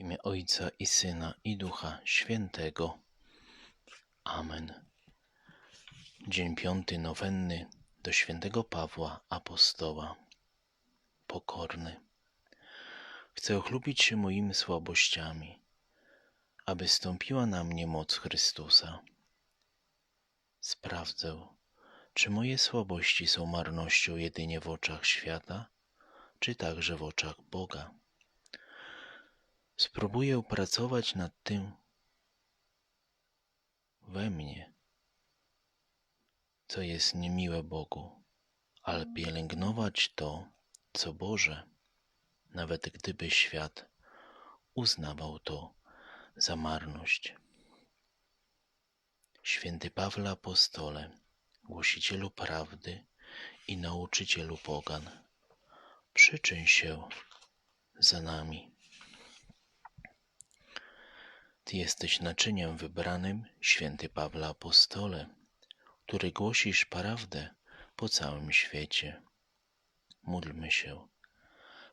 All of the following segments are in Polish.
imię Ojca i Syna i Ducha Świętego. Amen. Dzień piąty nowenny do świętego Pawła Apostoła. Pokorny. Chcę chlubić się moimi słabościami, aby stąpiła na mnie moc Chrystusa. Sprawdzę, czy moje słabości są marnością jedynie w oczach świata, czy także w oczach Boga. Spróbuję pracować nad tym we mnie, co jest niemiłe Bogu, ale pielęgnować to, co Boże, nawet gdyby świat uznawał to za marność. Święty Pawle Apostole, głosicielu prawdy i nauczycielu pogan, przyczyń się za nami. Ty jesteś naczyniem wybranym, święty Pawle Apostole, który głosisz prawdę po całym świecie. Módlmy się.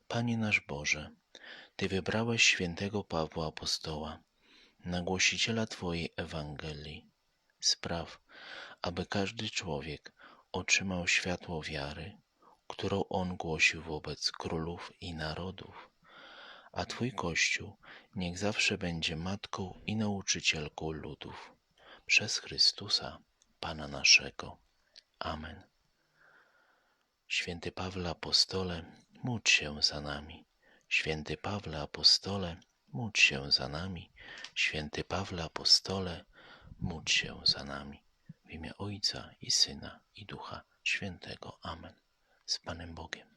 Panie nasz Boże, Ty wybrałeś świętego Pawła Apostoła na głosiciela Twojej Ewangelii. Spraw, aby każdy człowiek otrzymał światło wiary, którą on głosił wobec królów i narodów a Twój Kościół niech zawsze będzie matką i nauczycielką ludów. Przez Chrystusa, Pana naszego. Amen. Święty Pawle Apostole, módl się za nami. Święty Pawle Apostole, módl się za nami. Święty Pawle Apostole, módl się za nami. W imię Ojca i Syna i Ducha Świętego. Amen. Z Panem Bogiem.